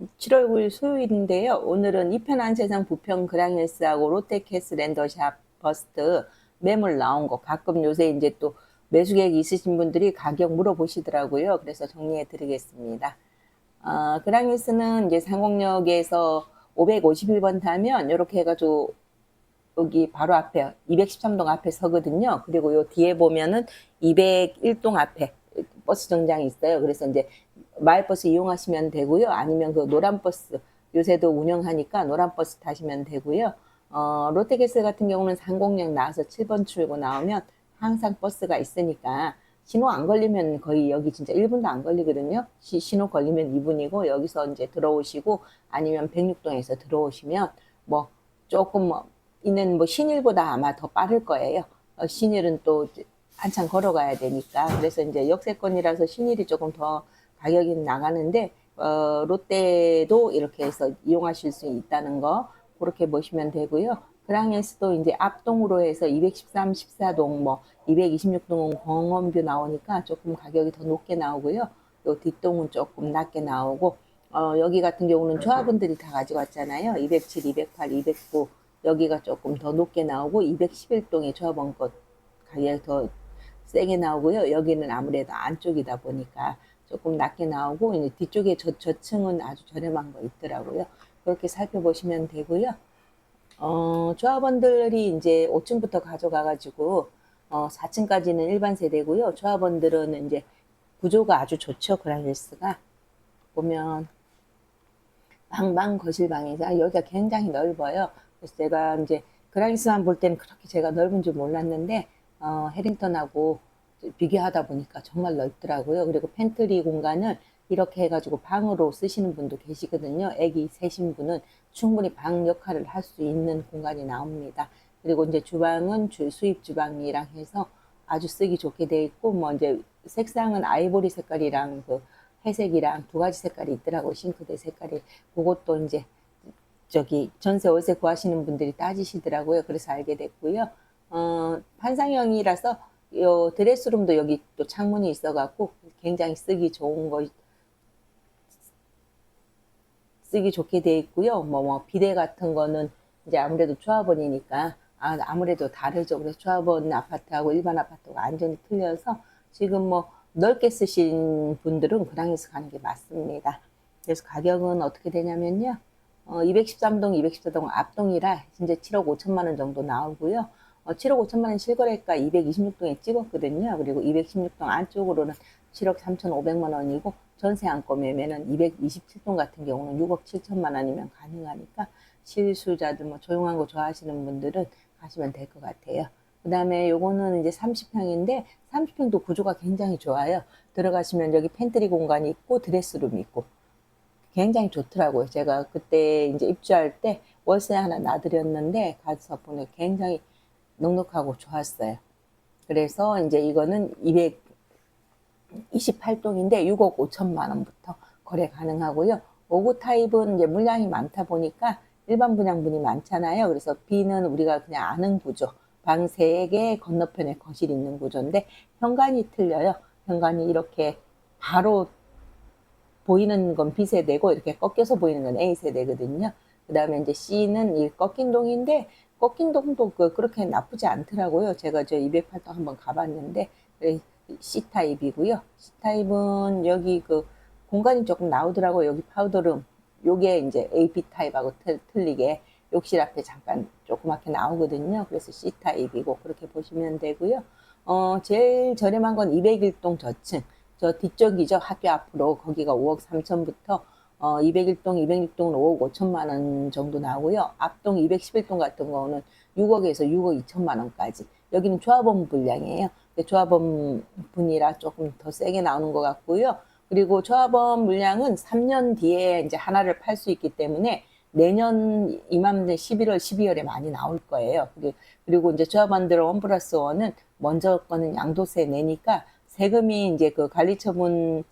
7월 9일 수요일인데요. 오늘은 이편한 세상 부평 그랑힐스하고 롯데캐슬 랜더샵 버스트 매물 나온 거 가끔 요새 이제 또 매수 계획 있으신 분들이 가격 물어보시더라고요. 그래서 정리해 드리겠습니다. 아, 그랑힐스는 이제 상공역에서 551번 타면 이렇게 해가지고 여기 바로 앞에 213동 앞에 서거든요. 그리고 요 뒤에 보면은 201동 앞에 버스 정장이 있어요. 그래서 이제 마을버스 이용하시면 되고요. 아니면 그 노란버스 요새도 운영하니까 노란버스 타시면 되고요. 어, 롯데캐슬 같은 경우는 상공역 나와서 7번 출구 나오면 항상 버스가 있으니까 신호 안 걸리면 거의 여기 진짜 1분도 안 걸리거든요. 시, 신호 걸리면 2분이고 여기서 이제 들어오시고 아니면 백육동에서 들어오시면 뭐 조금 뭐 있는 뭐 신일보다 아마 더 빠를 거예요. 어, 신일은 또 한참 걸어가야 되니까 그래서 이제 역세권이라서 신일이 조금 더 가격이 나가는데 어, 롯데도 이렇게 해서 이용하실 수 있다는 거 그렇게 보시면 되고요. 그랑에스도 이제 앞동으로 해서 213, 14동, 뭐 226동은 공원뷰 나오니까 조금 가격이 더 높게 나오고요. 또 뒷동은 조금 낮게 나오고 어, 여기 같은 경우는 조합원들이 다 가지고 왔잖아요. 207, 208, 209 여기가 조금 더 높게 나오고 211동의 조합원 것 가격이 더 세게 나오고요. 여기는 아무래도 안쪽이다 보니까 조금 낮게 나오고 이제 뒤쪽에 저, 저층은 아주 저렴한 거 있더라고요. 그렇게 살펴보시면 되고요. 어, 조합원들이 이제 5층부터 가져가가지고 어, 4층까지는 일반 세대고요. 조합원들은 이제 구조가 아주 좋죠. 그라힐스가 보면 방방 거실방이자 여기가 굉장히 넓어요. 그래서 제가 이제 그라힐스만 볼 때는 그렇게 제가 넓은 줄 몰랐는데 어, 해링턴하고 비교하다 보니까 정말 넓더라고요. 그리고 팬트리 공간을 이렇게 해가지고 방으로 쓰시는 분도 계시거든요. 애기 세신 분은 충분히 방 역할을 할 수 있는 공간이 나옵니다. 그리고 이제 주방은 주, 수입 주방이랑 해서 아주 쓰기 좋게 돼 있고, 뭐 이제 색상은 아이보리 색깔이랑 그 회색이랑 두 가지 색깔이 있더라고, 싱크대 색깔이. 그것도 이제 저기 전세 월세 구하시는 분들이 따지시더라고요. 그래서 알게 됐고요. 어, 판상형이라서 요 드레스룸도 여기 또 창문이 있어갖고 굉장히 쓰기 좋은 거 쓰기 좋게 돼 있고요. 뭐, 뭐 비대 같은 거는 이제 아무래도 조합원이니까 아, 아무래도 다르죠. 그래서 조합원 아파트하고 일반 아파트가 완전히 틀려서 지금 뭐 넓게 쓰신 분들은 그랑에서 가는 게 맞습니다. 그래서 가격은 어떻게 되냐면요. 어, 213동, 214동 앞동이라 진짜 7억 5천만 원 정도 나오고요. 어, 7억 5천만 원 실거래가 226동에 찍었거든요. 그리고 216동 안쪽으로는 7억 3천5백만 원이고 전세 안고 매매는 227동 같은 경우는 6억 7천만 원이면 가능하니까 실수자들 뭐 조용한 거 좋아하시는 분들은 가시면 될 것 같아요. 그 다음에 요거는 이제 30평인데 30평도 구조가 굉장히 좋아요. 들어가시면 여기 팬트리 공간이 있고 드레스룸이 있고 굉장히 좋더라고요. 제가 그때 이제 입주할 때 월세 하나 놔드렸는데 가서 보니 굉장히 넉넉하고 좋았어요. 그래서 이제 이거는 228동인데 6억 5천만 원부터 거래 가능하고요. 5구 타입은 이제 물량이 많다 보니까 일반 분양분이 많잖아요. 그래서 B는 우리가 그냥 아는 구조. 방 3개 건너편에 거실 있는 구조인데 현관이 틀려요. 현관이 이렇게 바로 보이는 건 B세대고 이렇게 꺾여서 보이는 건 A세대거든요. 그 다음에 이제 C는 이 꺾인 동인데 꺾인 동도 그 그렇게 나쁘지 않더라고요. 제가 저 208동 한번 가봤는데 C 타입이고요. C 타입은 여기 그 공간이 조금 나오더라고요. 여기 파우더룸. 요게 이제 AB 타입하고 틀, 틀리게 욕실 앞에 잠깐 조그맣게 나오거든요. 그래서 C 타입이고 그렇게 보시면 되고요. 어, 제일 저렴한 건 201동 저층. 저 뒤쪽이죠. 학교 앞으로 거기가 5억 3천부터 어, 201동, 206동은 5억 5천만 원 정도 나오고요. 앞동 211동 같은 거는 6억에서 6억 2천만 원까지. 여기는 조합원 분량이에요. 조합원 분이라 조금 더 세게 나오는 것 같고요. 그리고 조합원 물량은 3년 뒤에 이제 하나를 팔 수 있기 때문에 내년 이맘때 11월, 12월에 많이 나올 거예요. 그리고 이제 조합원들은 원 플러스 원은 먼저 거는 양도세 내니까 세금이 이제 그 관리처분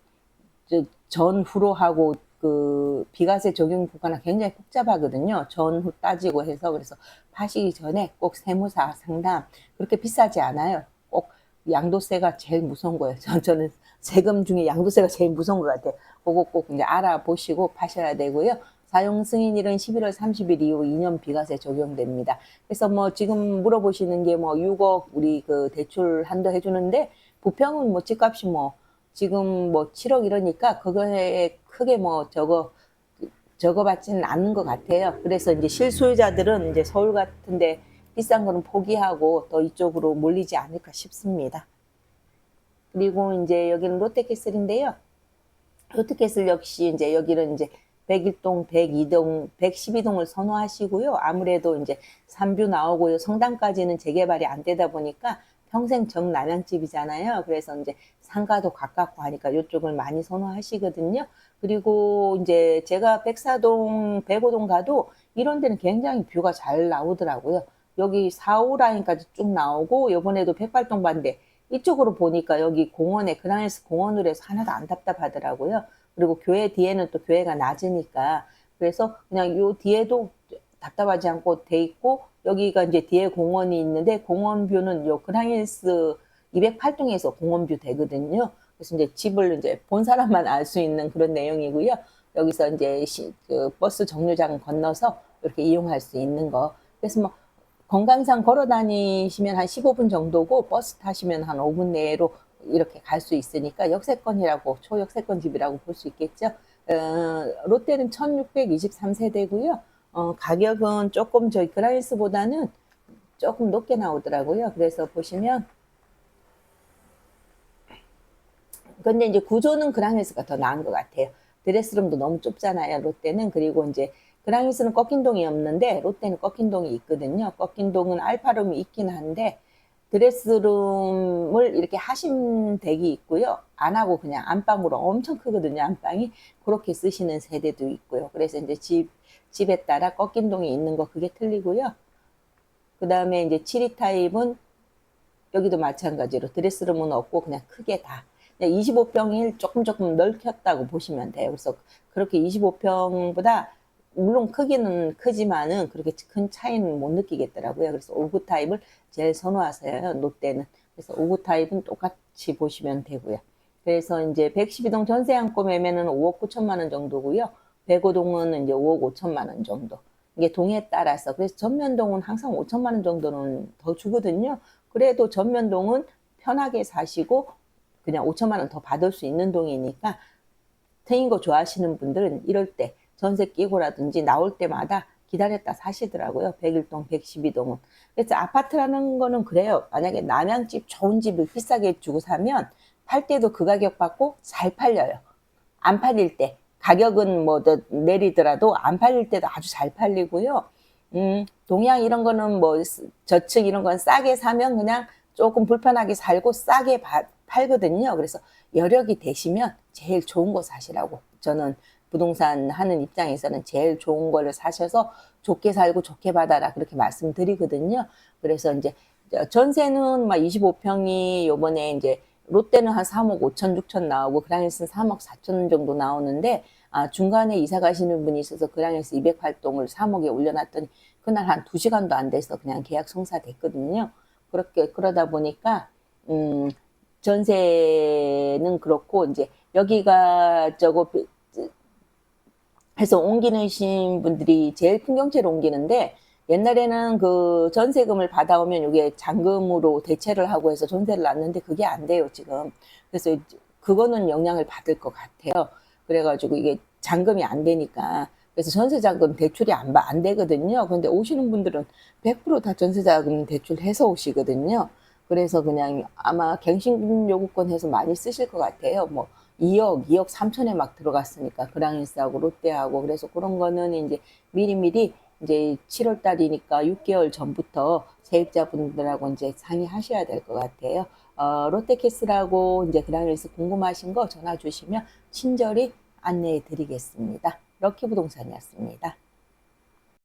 전후로 하고 그 비과세 적용 구간은 굉장히 복잡하거든요. 전후 따지고 해서 그래서 파시기 전에 꼭 세무사 상담 그렇게 비싸지 않아요. 꼭 양도세가 제일 무서운 거예요. 전- 저는 세금 중에 양도세가 제일 무서운 것 같아요. 그거 꼭 이제 알아보시고 파셔야 되고요. 사용 승인일은 11월 30일 이후 2년 비과세 적용됩니다. 그래서 뭐 지금 물어보시는 게 뭐 6억 우리 그 대출 한도 해주는데 부평은 뭐 집값이 뭐 지금 뭐 7억 이러니까 그거에 크게 뭐 저거 저거 받지는 않는 것 같아요. 그래서 이제 실소유자들은 이제 서울 같은데 비싼 거는 포기하고 또 이쪽으로 몰리지 않을까 싶습니다. 그리고 이제 여기는 롯데캐슬인데요. 롯데캐슬 역시 이제 여기는 이제 101동, 102동, 112동을 선호하시고요. 아무래도 이제 삼뷰 나오고요. 성당까지는 재개발이 안 되다 보니까 평생 정남향집이잖아요. 그래서 이제 상가도 가깝고 하니까 이쪽을 많이 선호하시거든요. 그리고 이제 제가 백사동, 백오동 가도 이런 데는 굉장히 뷰가 잘 나오더라고요. 여기 4, 5 라인까지 쭉 나오고 요번에도 백발동 반대 이쪽으로 보니까 여기 공원에 그랑에스 공원으로 해서 하나도 안 답답하더라고요. 그리고 교회 뒤에는 또 교회가 낮으니까 그래서 그냥 요 뒤에도 답답하지 않고 돼 있고 여기가 이제 뒤에 공원이 있는데 공원 뷰는 요 그랑힐스 208동에서 공원 뷰 되거든요. 그래서 이제 집을 이제 본 사람만 알 수 있는 그런 내용이고요. 여기서 이제 시, 그 버스 정류장 건너서 이렇게 이용할 수 있는 거. 그래서 뭐 건강상 걸어 다니시면 한 15분 정도고 버스 타시면 한 5분 내로 이렇게 갈 수 있으니까 역세권이라고 초역세권 집이라고 볼 수 있겠죠. 어, 롯데는 1623세대고요. 어, 가격은 조금 저희 그라이스보다는 조금 높게 나오더라고요. 그래서 보시면 근데 이제 구조는 그랑힐스가 더 나은 것 같아요. 드레스룸도 너무 좁잖아요. 롯데는 그리고 이제 그랑힐스는 꺾인 동이 없는데 롯데는 꺾인 동이 있거든요. 꺾인 동은 알파룸이 있긴 한데 드레스룸을 이렇게 하신 덱이 있고요. 안 하고 그냥 안방으로 엄청 크거든요. 안방이 그렇게 쓰시는 세대도 있고요. 그래서 이제 집 집에 따라 꺾인 동이 있는 거 그게 틀리고요. 그 다음에 이제 7위 타입은 여기도 마찬가지로 드레스룸은 없고 그냥 크게 다 25평이 조금 조금 넓혔다고 보시면 돼요. 그래서 그렇게 25평보다 물론 크기는 크지만은 그렇게 큰 차이는 못 느끼겠더라고요. 그래서 5구 타입을 제일 선호하세요. 롯데는. 그래서 5구 타입은 똑같이 보시면 되고요. 그래서 이제 112동 전세 한고 매매는 5억 9천만 원 정도고요. 105동은 이제 5억 5천만 원 정도. 이게 동에 따라서 그래서 전면동은 항상 5천만 원 정도는 더 주거든요. 그래도 전면동은 편하게 사시고 그냥 5천만 원 더 받을 수 있는 동이니까 트인 거 좋아하시는 분들은 이럴 때 전세 끼고라든지 나올 때마다 기다렸다 사시더라고요. 101동, 112동은. 그래서 아파트라는 거는 그래요. 만약에 남양집 좋은 집을 비싸게 주고 사면 팔 때도 그 가격 받고 잘 팔려요. 안 팔릴 때 가격은 뭐더 내리더라도 안 팔릴 때도 아주 잘 팔리고요. 음, 동양 이런 거는 뭐 저층 이런 건 싸게 사면 그냥 조금 불편하게 살고 싸게 바, 팔거든요. 그래서 여력이 되시면 제일 좋은 거 사시라고 저는 부동산 하는 입장에서는 제일 좋은 거를 사셔서 좋게 살고 좋게 받아라 그렇게 말씀드리거든요. 그래서 이제 전세는 막 25평이 요번에 이제 롯데는 한 3억 5천 6천 나오고 그랑에서는 3억 4천 정도 나오는데 아, 중간에 이사 가시는 분이 있어서 그랑에서 208동을 3억에 올려놨더니 그날 한 2시간도 안 돼서 그냥 계약 성사됐거든요. 그렇게 그러다 보니까 음 전세는 그렇고 이제 여기가 저거 해서 옮기는 분들이 제일 풍경채로 옮기는데 옛날에는 그 전세금을 받아오면 이게 잔금으로 대체를 하고 해서 전세를 놨는데 그게 안 돼요 지금. 그래서 그거는 영향을 받을 것 같아요. 그래가지고 이게 잔금이 안 되니까. 그래서 전세자금 대출이 안, 안 되거든요. 근데 오시는 분들은 100%다 전세자금 대출해서 오시거든요. 그래서 그냥 아마 갱신 요구권 해서 많이 쓰실 것 같아요. 뭐 2억, 2억 3천에 막 들어갔으니까 그랑일스하고 롯데하고 그래서 그런 거는 이제 미리미리 이제 7월 달이니까 6개월 전부터 세입자분들하고 이제 상의하셔야 될 것 같아요. 어, 롯데캐슬하고 이제 그랑일스 궁금하신 거 전화 주시면 친절히 안내해 드리겠습니다. 럭키 부동산이었습니다.